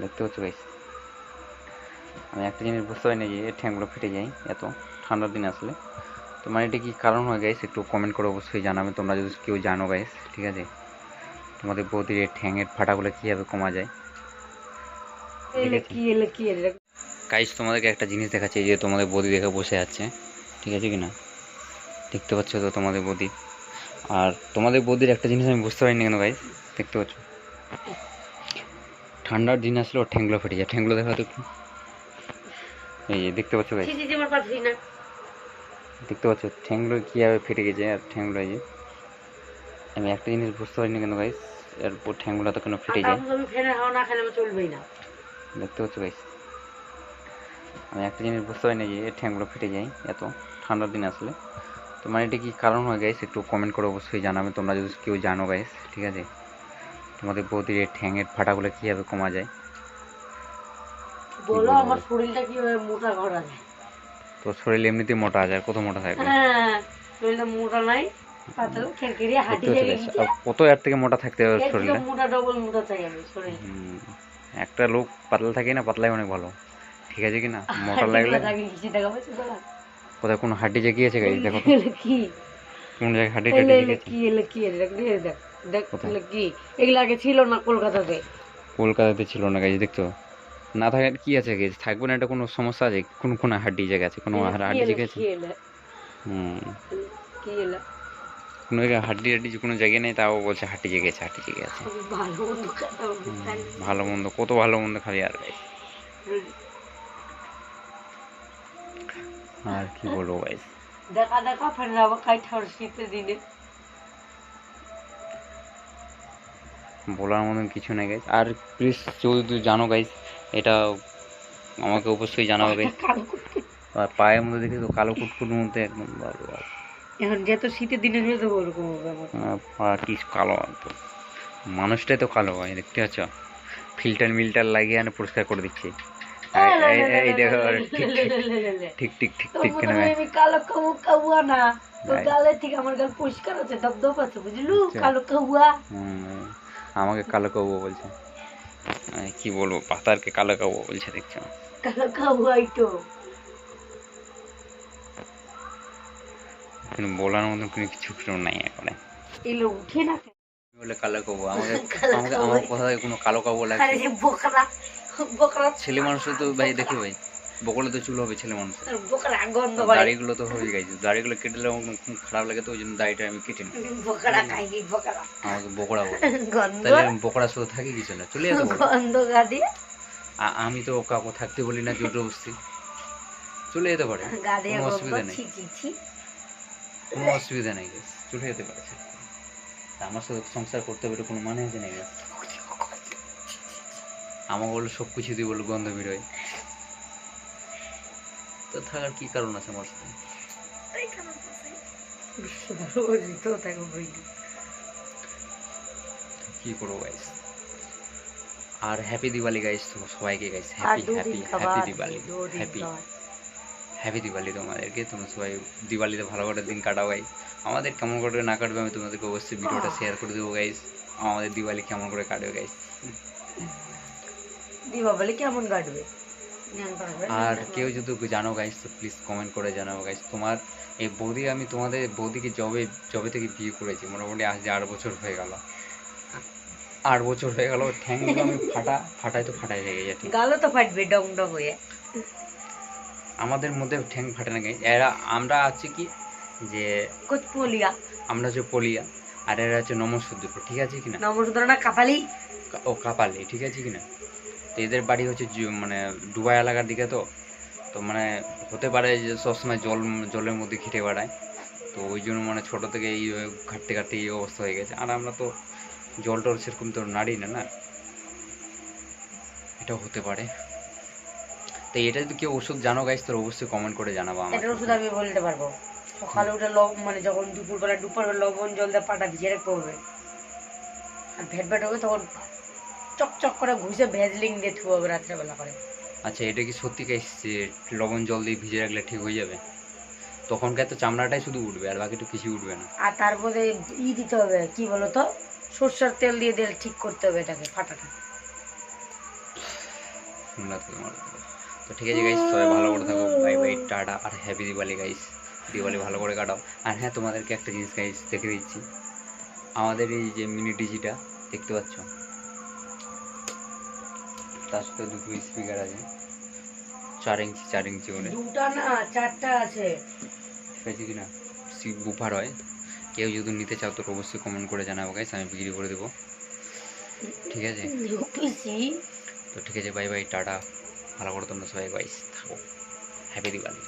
দেখতে পাচ্ছ গাইস আমি একটা জিনিস বুঝতে পারি না যে ঠ্যাংগুলো ফেটে যায় এত ঠান্ডার দিন আসলে। তো মানে এটা কি কারণ হয় গাইস একটু কমেন্ট করে অবশ্যই জানাবে তোমরা যদি কেউ জানো গাইস ঠিক আছে? তোমাদের বৌদির এই ঠ্যাঙের ফাটাগুলো কীভাবে কমা যায়? গাইস তোমাদেরকে একটা জিনিস দেখাচ্ছি যে তোমাদের বৌদি দেখে বসে আছে ঠিক আছে কি না দেখতে পাচ্ছ তো তোমাদের বৌদি? আর তোমাদের বৌদির একটা জিনিস আমি বুঝতে পারিনি কেন গাইস দেখতে পাচ্ছ? ঠান্ডার দিন আসলে ওর ঠ্যাংগুলো ফেটে যায়। ঠ্যাংগুলো দেখা তো এই দেখতে পাচ্ছ না। দেখতে পাচ্ছ? ঠ্যাংগুলো কীভাবে ফেটে গেছে? আর ঠ্যাংগুলো এই আমি একটা জিনিস বুঝতে পারিনি কেন গাইস এরপর ঠ্যাংগুলো তো কেন ফেটে যায়? আমি ফ্যানের হাওয়া না খেলে আমার না। দেখতে পাচ্ছ গাইস আমি একটা জিনিস বুঝতে পারি না যে এর ঠ্যাংগুলো ফেটে যায় এত ঠান্ডার দিন আসলে। তো মানে এটা কি কারণ হয় গাইস একটু কমেন্ট করে অবশ্যই জানাবে। তোমরা যদি কেউ জানো গাইস ঠিক আছে? তোমাদের বৌদির এই ঠ্যাঙের ফাটাগুলো কীভাবে কমা যায়? বলো? আমার শরীরটা কীভাবে মোটা করা যায়? তো শরীর এমনিতেই মোটা আছে আর কত মোটা থাকবে? হ্যাঁ শরীরটা মোটা নাই কত এর থেকে মোটা থাকতে হবে শরীরে। একটা লোক পাতলা থাকে না পাতলাই অনেক ভালো। ঠিক আছে কি না? মোটা লাগলে? কোথায় কোনো হাড্ডি জেগিয়েছে দেখো কোন জায়গায় হাড্ডি কি কি দেখ। দেখ, দেখ দেখ কোথায়? এলে কি? এগুলো আগে ছিল না কলকাতাতে? কলকাতাতে ছিল না গাইজ দেখতো না থাকে কি আছে গাইজ থাকবে না এটা কোনো সমস্যা আছে? কোন কোন হাড্ডি জায়গা আছে? কোনো হাড্ডি জায়গা আছে? হুম। কি এলে? কোনো জায়গায় হাড্ডি হাড্ডি কোনো জায়গায় নেই তাও বলছে হাড্ডি জেগে আছে হাড্ডি জেগে আছে। ভালো মন্দ কত ভালো মন্দ খালি আর গাইজ আর কি বলব গাইজ দেখা দেখা ফের যাব ঠার শীতের দিনে। বলার মতন কিছু নেই গাইজ আর প্লিজ যদি জানো গাইজ এটা আমাকে অবশ্যই জানাবে গাইজ আর পায়ের মধ্যে দেখি তো কালো কুটকুট মধ্যে একদম। এখন যেহেতু শীতের দিনে হয়ে যাব ওরকম পা কি কালো একদম। মানুষটাই তো কালো হয় দেখতে পাচ্ছ? ফিল্টার মিল্টার লাগিয়ে আনে পরিষ্কার করে দিচ্ছি। ঠিক ঠিক ঠিক ঠিক ঠিক কেন আমি কালো কাবু কাবুয়া না? গালে থেকে আমার গাল পরিষ্কার আছে আছে বুঝলু? আচ্ছা। কালো কাবুয়া আমাকে কালো কাবু বলছে। কি বলব পাতারকে কালো কাবু বলছে দেখছ? কালো কাবুয়াই তো। কিন্তু বলার মতন কোনো কিছু কিছু নাই এখানে এগুলো উঠে না বলে কালো কাবু আমাকে আমাকে আমার কথা কোনো কালো কাবু যে বোকরা বোকরা। ছেলে মানুষের তো ভাই দেখি ভাই। বকলে তো চুল হবে ছেলে করে। দাড়িগুলো তো হয়ে গেছে। দাড়িগুলো কেটে খুব খারাপ লাগে তো ওই জন্য দাড়িটা আমি কেটে নিই। বোকরা আমাকে বকড়া বলে। তাহলে আমি বকড়া শুধু থাকি কিছু না চলে যেতে আমি তো কাউকে থাকতে বলি না জোর জবরদস্তি। চলে যেতে পারে। কোনো অসুবিধা নেই। কোনো অসুবিধা নেই। চলে যেতে পারে। আমার সাথে সংসার করতে পারে কোনো মানে আছে না guys? আমাকে বলল সব কিছু দিয়ে বলল গন্ধ বেরোয়। তো থাকার কি কারণ আছে আমার সাথে? কি করব গাইস আর হ্যাপি দিওয়ালি গাইস তো সবাইকে guys happy happy happy Diwali happy happy Diwali তোমাদেরকে তোমরা সবাই দিওয়ালিতে ভালো করে দিন কাটাও গাইস আমাদের কেমন করে না কাটবে আমি তোমাদেরকে অবশ্যই ভিডিওটা শেয়ার করে দেবো গাইস আমাদের দিওয়ালি কেমন করে কাটবে গাইস দীপাবলি কেমন কাটবে, আর কেউ যদি জানো গাইস তো প্লিজ কমেন্ট করে জানাব গাইস তোমার এই বৌদি আমি তোমাদের বৌদিকে জবে জবে থেকে বিয়ে করেছি মোটামুটি আজ আট বছর হয়ে গেল। আট বছর হয়ে গেল ঠ্যাংগুলো আমি ফাটা ফাটাই তো ফাটাই লেগে কাটবে। গালও তো ফাটবে ডং ডং হয়ে। আমাদের মধ্যে ঠ্যাং ফাটে না এরা আমরা আছি কি যে কুচ পুলিয়া আমরা হচ্ছে পলিয়া আর এরা হচ্ছে নমসূদ্রপুর ঠিক আছে কিনা নমস্কার না কাপালি। ও কাপালি ঠিক আছে কিনা তো এদের বাড়ি হচ্ছে মানে ডুবাই এলাকার দিকে তো। তো মানে হতে পারে যে সবসময় জল, জলের মধ্যে খেটে বেড়ায়। তো ওই জন্য মানে ছোটো থেকে এই ঘাটতে ঘাটতে এই অবস্থা হয়ে গেছে। আর আমরা তো জল টল সেরকম তো নাড়ি না না? এটাও হতে পারে। তো এটা যদি কেউ ওষুধ জানো গাইস তোর অবশ্যই কমেন্ট করে জানাব আমাকে। এটার ওষুধ আমি বলতে পারব। সকালে উঠে লব মানে যখন দুপুরবেলা দুপুরবেলা লবণ জল দিয়ে পাটা ভিজিয়ে রাখতে হবে। আর ভেট ভেট হবে তখন চকচক করে ঘুষে ভেজলিং দিয়ে থুবো হবে রাত্রেবেলা করে। আচ্ছা এটা কি সত্যি যে লবণ জল দিয়ে ভিজে রাখলে ঠিক হয়ে যাবে? তখনকার তো চামড়াটাই শুধু উঠবে আর বাকি তো কিছু উঠবে না। আর তারপরে ই দিতে হবে কি বলো তো সরষের তেল দিয়ে দিলে ঠিক করতে হবে এটাকে ফাটাটা। থেকে মাল তো ঠিক আছে গাইস সবাই ভালো করে থাকো বাই বাই টাটা আর হ্যাপি দিওয়ালি গাইস দিওয়ালি ভালো করে কাটাও। আর হ্যাঁ তোমাদেরকে একটা জিনিস গাইস দেখে দিচ্ছি। আমাদের এই যে মিনি ডিজিটা দেখতে পাচ্ছ? তার সাথে দুটো স্পিকার আছে। চার ইঞ্চি চার ইঞ্চি করে দুটা না চারটা আছে। ঠিক আছে কি না সি বুফার হয়। কেউ যদি নিতে চাও তো অবশ্যই কমেন্ট করে জানাব গাইস আমি বিক্রি করে দেবো। ঠিক আছে? তো ঠিক আছে বাই বাই টাটা। ভালো করে তোমরা সবাই গাইস থাকো। হ্যাপি দিওয়ালি